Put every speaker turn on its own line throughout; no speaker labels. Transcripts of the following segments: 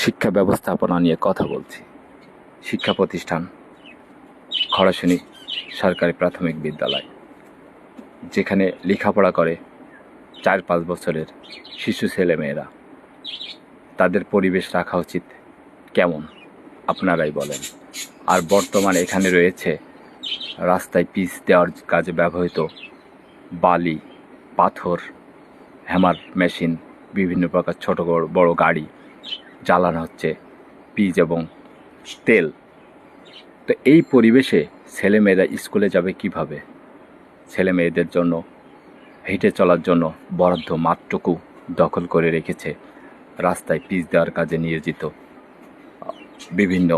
শিক্ষা ব্যবস্থাপনা নিয়ে কথা বলছি। শিক্ষা প্রতিষ্ঠান, খড়াশুনি সরকারি প্রাথমিক বিদ্যালয়, যেখানে লেখাপড়া করে চার পাঁচ বছরের শিশু ছেলেমেয়েরা তাদের পরিবেশ রাখা উচিত কেমন, আপনারাই বলেন। আর বর্তমানে এখানে রয়েছে রাস্তায় পিচ দেওয়ার কাজে ব্যবহৃত বালি, পাথর, হ্যামার মেশিন, বিভিন্ন প্রকার ছোট বড় বড় গাড়ি জ্বালানো হচ্ছে পিচ এবং তেল। তো এই পরিবেশে ছেলেমেয়েরা স্কুলে যাবে কীভাবে? ছেলে মেয়েদের জন্য, হেঁটে চলার জন্য বরাদ্দ মাঠটুকু দখল করে রেখেছে রাস্তায় পিচ দেওয়ার কাজে নিয়োজিত বিভিন্ন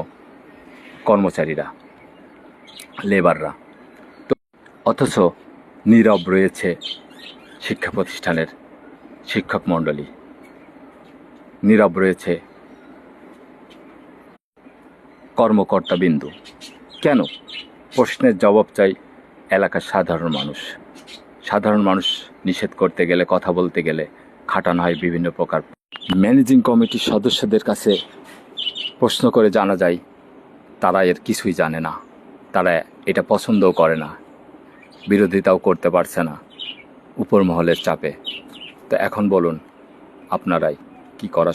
কর্মচারীরা, লেবাররা। তো অথচ নীরব রয়েছে শিক্ষা প্রতিষ্ঠানের শিক্ষক মণ্ডলী। নীরব রয়েছে। কর্মকর্তা বিন্দু। কেন? প্রশ্নের জবাব চাই এলাকার সাধারণ মানুষ। সাধারণ মানুষ নিষেধ করতে গেলে, কথা বলতে গেলে খাটানো হয় বিভিন্ন প্রকার। ম্যানেজিং কমিটির সদস্যদের কাছে প্রশ্ন করে জানা যায়, তারা এর কিছুই জানে না। তারা এটা পছন্দও করে না। বিরোধিতাও করতে পারছে না। উপর মহলের চাপে। তো এখন বলুন, আপনারাই। কি করা